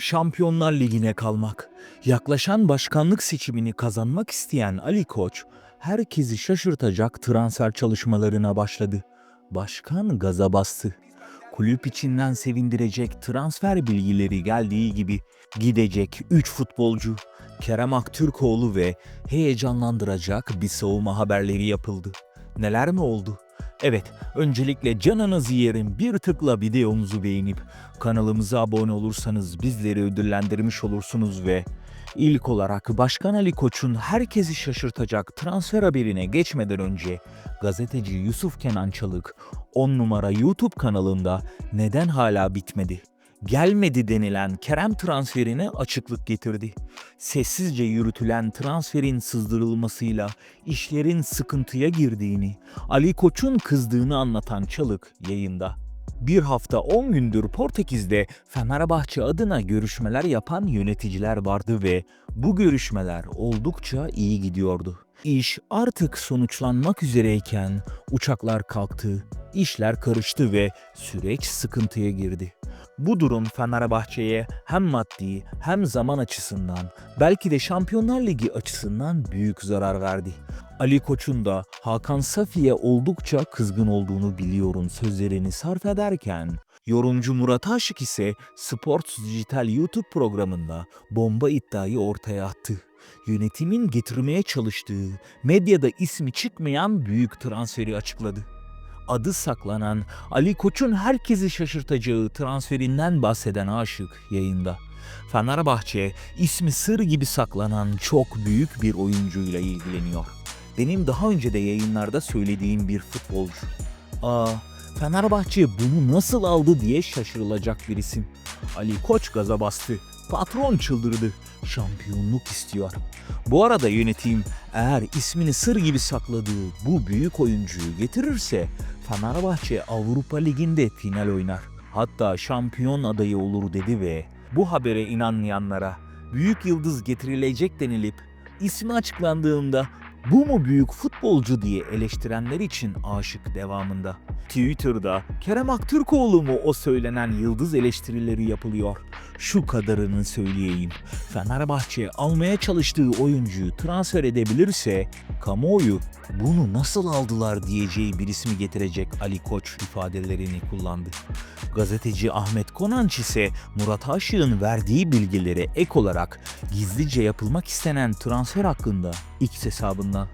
Şampiyonlar Ligi'ne kalmak. Yaklaşan başkanlık seçimini kazanmak isteyen Ali Koç, herkesi şaşırtacak transfer çalışmalarına başladı. Başkan gaza bastı. Kulüp içinden sevindirecek transfer bilgileri geldiği gibi gidecek 3 futbolcu, Kerem Aktürkoğlu ve heyecanlandıracak bir savunma haberleri yapıldı. Neler mi oldu? Evet, öncelikle canınızı yerim bir tıkla videomuzu beğenip kanalımıza abone olursanız bizleri ödüllendirmiş olursunuz ve ilk olarak Başkan Ali Koç'un herkesi şaşırtacak transfer haberine geçmeden önce gazeteci Yusuf Kenan Çalık 10 numara YouTube kanalında neden hala bitmedi? Gelmedi denilen Kerem transferine açıklık getirdi. Sessizce yürütülen transferin sızdırılmasıyla işlerin sıkıntıya girdiğini, Ali Koç'un kızdığını anlatan Çalık yayında. Bir hafta 10 gündür Portekiz'de Fenerbahçe adına görüşmeler yapan yöneticiler vardı ve bu görüşmeler oldukça iyi gidiyordu. İş artık sonuçlanmak üzereyken uçaklar kalktı, işler karıştı ve süreç sıkıntıya girdi. Bu durum Fenerbahçe'ye hem maddi hem zaman açısından belki de Şampiyonlar Ligi açısından büyük zarar verdi. Ali Koç'un da Hakan Safi'ye oldukça kızgın olduğunu biliyorum sözlerini sarf ederken yorumcu Murat Aşık ise Sports Dijital YouTube programında bomba iddiayı ortaya attı. Yönetimin getirmeye çalıştığı, medyada ismi çıkmayan büyük transferi açıkladı adı saklanan Ali Koç'un herkesi şaşırtacağı transferinden bahseden Aşık yayında. Fenerbahçe ismi sır gibi saklanan çok büyük bir oyuncuyla ilgileniyor. Benim daha önce de yayınlarda söylediğim bir futbolcu. Aa, Fenerbahçe bunu nasıl aldı diye şaşırılacak bir isim. Ali Koç gaza bastı. Patron çıldırdı. Şampiyonluk istiyor. Bu arada yönetim eğer ismini sır gibi sakladığı bu büyük oyuncuyu getirirse Fenerbahçe Avrupa Ligi'nde final oynar. Hatta şampiyon adayı olur dedi ve bu habere inanmayanlara büyük yıldız getirilecek denilip ismi açıklandığında bu mu büyük futbolcu diye eleştirenler için aşık devamında. Twitter'da Kerem Aktürkoğlu mu o söylenen yıldız eleştirileri yapılıyor. Şu kadarını söyleyeyim. Fenerbahçe almaya çalıştığı oyuncuyu transfer edebilirse kamuoyu bunu nasıl aldılar diyeceği bir ismi getirecek Ali Koç ifadelerini kullandı. Gazeteci Ahmet Konanç ise Murat Aşık'ın verdiği bilgilere ek olarak gizlice yapılmak istenen transfer hakkında X hesabından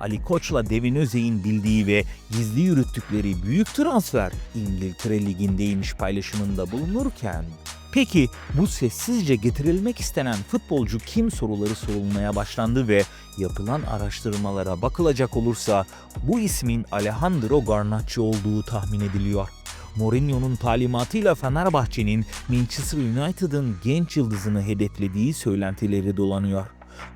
Ali Koç'la Devin Özey'in bildiği ve gizli yürüttükleri büyük transfer İngiltere Ligi'ndeymiş paylaşımında bulunurken Peki bu sessizce getirilmek istenen futbolcu kim soruları sorulmaya başlandı ve yapılan araştırmalara bakılacak olursa bu ismin Alejandro Garnacho olduğu tahmin ediliyor. Mourinho'nun talimatıyla Fenerbahçe'nin Manchester United'ın genç yıldızını hedeflediği söylentileri dolanıyor.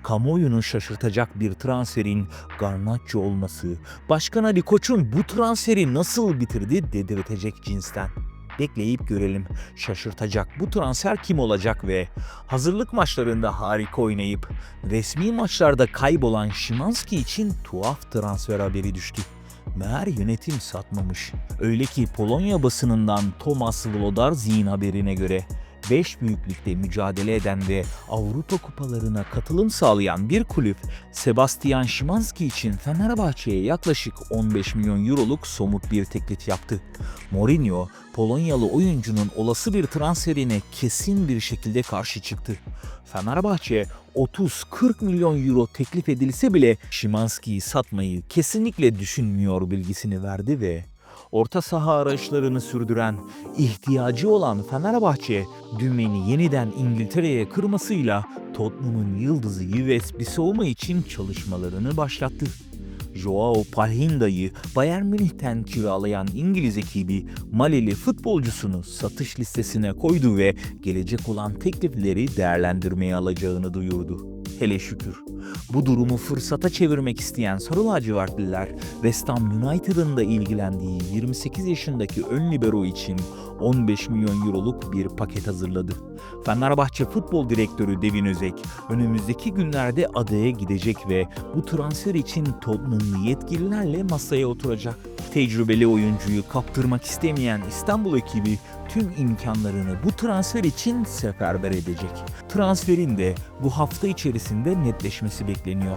Kamuoyunu şaşırtacak bir transferin Garnacho olması, Başkan Ali Koç'un bu transferi nasıl bitirdi dedirtecek cinsten. Bekleyip görelim. Şaşırtacak bu transfer kim olacak ve hazırlık maçlarında harika oynayıp resmi maçlarda kaybolan Şimanski için tuhaf transfer haberi düştü. Meğer yönetim satmamış. Öyle ki Polonya basınından Tomasz Wlodarczyk haberine göre 5 büyüklükte mücadele eden ve Avrupa kupalarına katılım sağlayan bir kulüp Sebastian Szymanski için Fenerbahçe'ye yaklaşık 15 milyon euroluk somut bir teklif yaptı. Mourinho, Polonyalı oyuncunun olası bir transferine kesin bir şekilde karşı çıktı. Fenerbahçe 30-40 milyon euro teklif edilse bile Szymanski'yi satmayı kesinlikle düşünmüyor bilgisini verdi ve orta saha arayışlarını sürdüren, ihtiyacı olan Fenerbahçe dümeni yeniden İngiltere'ye kırmasıyla Tottenham'ın yıldızı Yves Bissouma için çalışmalarını başlattı. Joao Palhinda'yı Bayern Münih'ten kiralayan İngiliz ekibi Malili futbolcusunu satış listesine koydu ve gelecek olan teklifleri değerlendirmeye alacağını duyurdu. Hele şükür. Bu durumu fırsata çevirmek isteyen Sarı lacivertliler West Ham United'ın da ilgilendiği 28 yaşındaki ön libero için 15 milyon euroluk bir paket hazırladı. Fenerbahçe Futbol Direktörü Devin Özek önümüzdeki günlerde adaya gidecek ve bu transfer için Tottenham'lı yetkililerle masaya oturacak. Tecrübeli oyuncuyu kaptırmak istemeyen İstanbul ekibi tüm imkanlarını bu transfer için seferber edecek. Transferin de bu hafta içerisinde netleşmesi bekleniyor.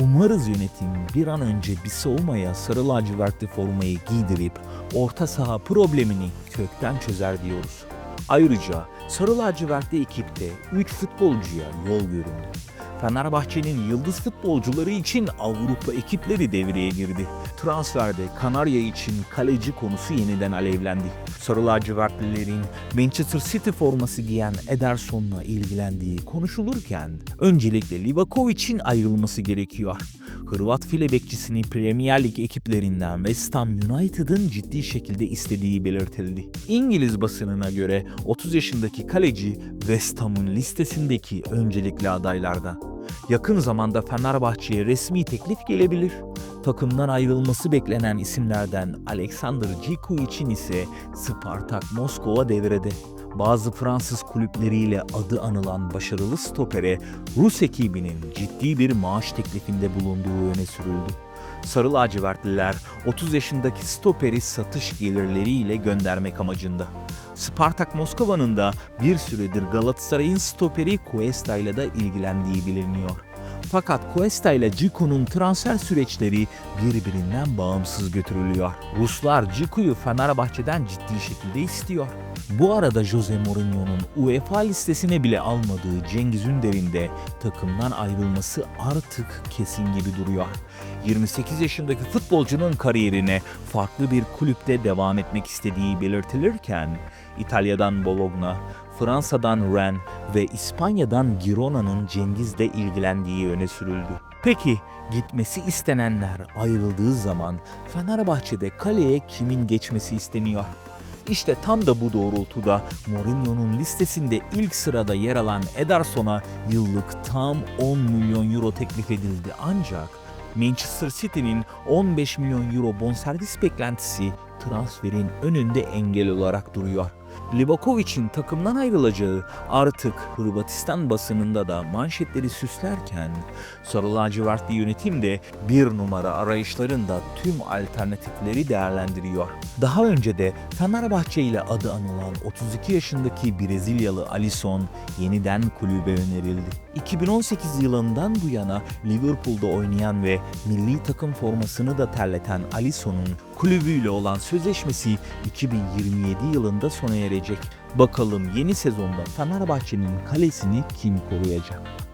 Umarız yönetim bir an önce bir soğumaya sarı lacivertli formayı giydirip orta saha problemini kökten çözer diyoruz. Ayrıca sarı lacivertli ekipte 3 futbolcuya yol göründü. Fenerbahçe'nin yıldız futbolcuları için Avrupa ekipleri devreye girdi. Transferde Kanarya için kaleci konusu yeniden alevlendi. Sarı lacivertlilerin Manchester City forması giyen Ederson'la ilgilendiği konuşulurken öncelikle Livakovic'in ayrılması gerekiyor. Hırvat file bekçisini Premier Lig ekiplerinden West Ham United'ın ciddi şekilde istediği belirtildi. İngiliz basınına göre 30 yaşındaki kaleci West Ham'ın listesindeki öncelikli adaylardan. Yakın zamanda Fenerbahçe'ye resmi teklif gelebilir. Takımdan ayrılması beklenen isimlerden Alexander Ciku için ise Spartak Moskova devrede. Bazı Fransız kulüpleriyle adı anılan başarılı stopere Rus ekibinin ciddi bir maaş teklifinde bulunduğu öne sürüldü. Sarı lacivertliler 30 yaşındaki stoperi satış gelirleriyle göndermek amacında. Spartak Moskova'nın da bir süredir Galatasaray'ın stoperi Cuesta ile de ilgilendiği biliniyor. Fakat Cuesta ile Ciku'nun transfer süreçleri birbirinden bağımsız götürülüyor. Ruslar Ciku'yu Fenerbahçe'den ciddi şekilde istiyor. Bu arada Jose Mourinho'nun UEFA listesine bile almadığı Cengiz Ünder'in de takımdan ayrılması artık kesin gibi duruyor. 28 yaşındaki futbolcunun kariyerine farklı bir kulüpte devam etmek istediği belirtilirken İtalya'dan Bologna, Fransa'dan Rennes ve İspanya'dan Girona'nın Cengiz'le ilgilendiği öne sürüldü. Peki gitmesi istenenler ayrıldığı zaman Fenerbahçe'de kaleye kimin geçmesi isteniyor? İşte tam da bu doğrultuda Mourinho'nun listesinde ilk sırada yer alan Ederson'a yıllık tam 10 milyon euro teklif edildi ancak Manchester City'nin 15 milyon euro bonservis beklentisi transferin önünde engel olarak duruyor. Livakovic'in takımdan ayrılacağı artık Hırvatistan basınında da manşetleri süslerken Sarı lacivertli yönetim de bir numara arayışlarında tüm alternatifleri değerlendiriyor. Daha önce de Fenerbahçe ile adı anılan 32 yaşındaki Brezilyalı Alisson yeniden kulübe önerildi. 2018 yılından bu yana Liverpool'da oynayan ve milli takım formasını da terleten Alisson'un kulübüyle olan sözleşmesi 2027 yılında sona erecek. Bakalım yeni sezonda Fenerbahçe'nin kalesini kim koruyacak?